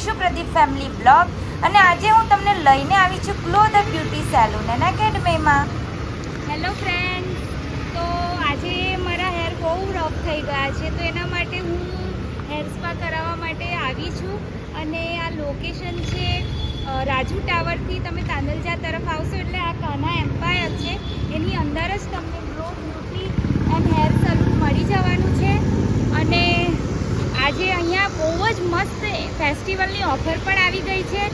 ઈશુ Pradeep family blog અને આજે હું તમને લઈને આવી છું glow the beauty salon and એકેડમીમાં hello friend તો આજે મારા હેર બહુ રફ થઈ ગયા છે, તો એના માટે હું હેર સ્પા કરાવવા માટે આવી છું. અને આ લોકેશન છે રાજુ ટાવરથી તમે તાંદલજા તરફ આવશો, એટલે આ કાના એમ્પાયર છે. એની અંદર જ તમને glow beauty and hair salon મળી જવાનું છે અને આજે અહીંયા બહુ જ મસ્ત ફેસ્ટિવલની ઓફર પણ આવી ગઈ છે?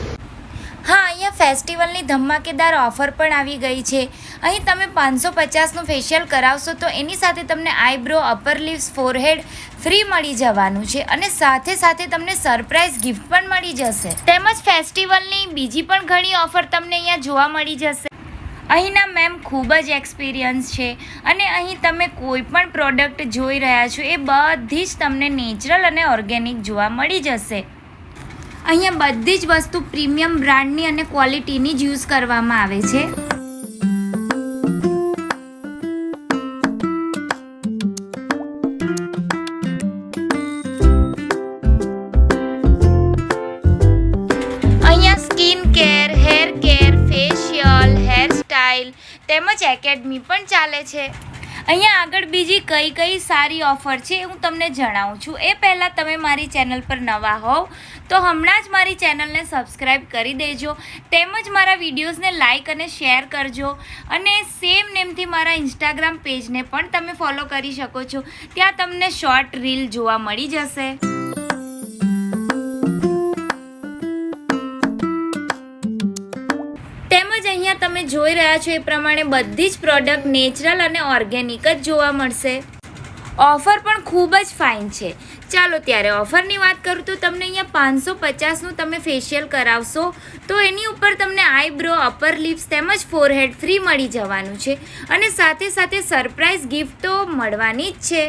હા, અહીંયા ફેસ્ટિવલની ધમાકેદાર ઓફર પણ આવી ગઈ છે. અહીં તમે પાંચસો પચાસનું ફેશિયલ કરાવશો તો એની સાથે તમને eyebrow, upper lips forehead free મળી જવાનું છે અને સાથે સાથે તમને સરપ્રાઇઝ ગિફ્ટ પણ મળી જશે. તેમજ ફેસ્ટિવલની બીજી પણ ઘણી ઓફર તમને અહીંયા જોવા મળી જશે. અહીંના મેમ ખૂબ જ એક્સપિરિયન્સ છે અને અહીં તમે કોઈ પણ પ્રોડક્ટ જોઈ રહ્યા છો એ બધી જ તમને નેચરલ અને ઓર્ગેનિક જોવા મળી જશે. અહીંયા બધી જ વસ્તુ પ્રીમિયમ બ્રાન્ડની અને ક્વોલિટીની જ યુઝ કરવામાં આવે છે. અહીંયા skin care, hair care, facial, hair style તેમજ એકેડમી પણ ચાલે છે. અહીંયા આગળ બીજી કઈ કઈ સારી ઓફર છે હું તમને જણાવું છું. એ પહેલાં તમે મારી ચેનલ પર નવા હોવ તો હમણાં જ મારી ચેનલને સબસ્ક્રાઈબ કરી દેજો. તેમજ મારા વિડીયોઝને લાઇક અને શેર કરજો. અને સેમ નેમથી મારા ઇન્સ્ટાગ્રામ પેજને પણ તમે ફોલો કરી શકો છો. ત્યાં તમને શોર્ટ રીલ જોવા મળી જશે. અહીંયા તમે જોઈ રહ્યા છો એ પ્રમાણે બધી જ પ્રોડક્ટ નેચરલ અને ઓર્ગેનિક જ જોવા મળશે. ઓફર પણ ખૂબ જ ફાઇન છે. ચાલો ત્યારે ઓફરની વાત કરું તો તમને અહીંયા પાંચસો પચાસનું તમે ફેશિયલ કરાવશો તો એની ઉપર તમને આઈબ્રો અપર લિપ્સ તેમજ ફોરહેડ ફ્રી મળી જવાનું છે. અને સાથે સાથે સરપ્રાઇઝ ગિફ્ટ તો મળવાની જ છે.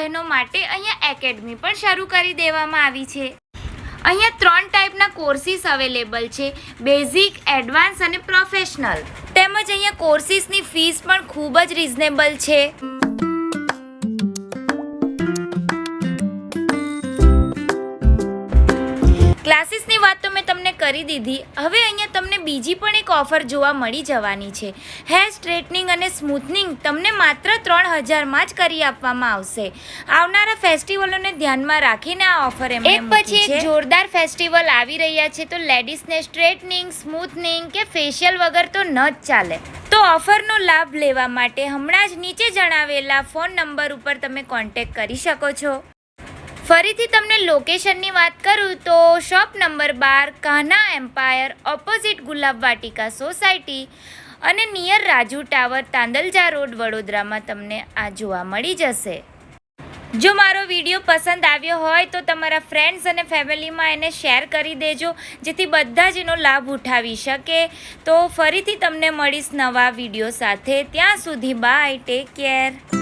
બહેનો માટે અહીંયા એકેડમી પણ શરૂ કરી દેવામાં આવી છે. અહીંયા ત્રણ ટાઈપના કોર્સીસ અવેલેબલ છે, બેઝિક, એડવાન્સ અને પ્રોફેશનલ. તેમજ અહીંયા કોર્સીસની ફીસ પણ ખૂબ જ રિઝનેબલ છે. કરી દીધી. હવે અહીંયા તમને બીજી પણ એક ઓફર જોવા મળી જવાની છે. હેર સ્ટ્રેટનિંગ અને સ્મૂથનિંગ તમને માત્ર ત્રણ હજારમાં જ કરી આપવામાં આવશે. આવનારા ફેસ્ટિવલોને ધ્યાનમાં રાખીને આ ઓફર એમણે એક પછી એક જોરદાર ફેસ્ટિવલ આવી રહ્યા છે તો લેડીઝને સ્ટ્રેટનિંગ સ્મૂથનિંગ કે ફેશિયલ વગર તો ન જ ચાલે. તો ઓફરનો લાભ લેવા માટે હમણાં જ નીચે જણાવેલા ફોન નંબર ઉપર તમે કોન્ટેક્ટ કરી શકો છો. ફરીથી તમને લોકેશનની વાત કરું તો શોપ નંબર બાર Kana empire opposite Gulab Vatika society અને near Raju tower Tandalja road વડોદરામાં તમને આ જોવા મળી જશે. જો મારો વીડિયો પસંદ આવ્યો હોય તો તમારા ફ્રેન્ડ્સ અને ફેમિલીમાં એને શેર કરી દેજો, જેથી બધા જ એનો લાભ ઉઠાવી શકે. તો ફરીથી તમને મળીશ નવા વીડિયો સાથે. ત્યાં સુધી બાય ટેક કેર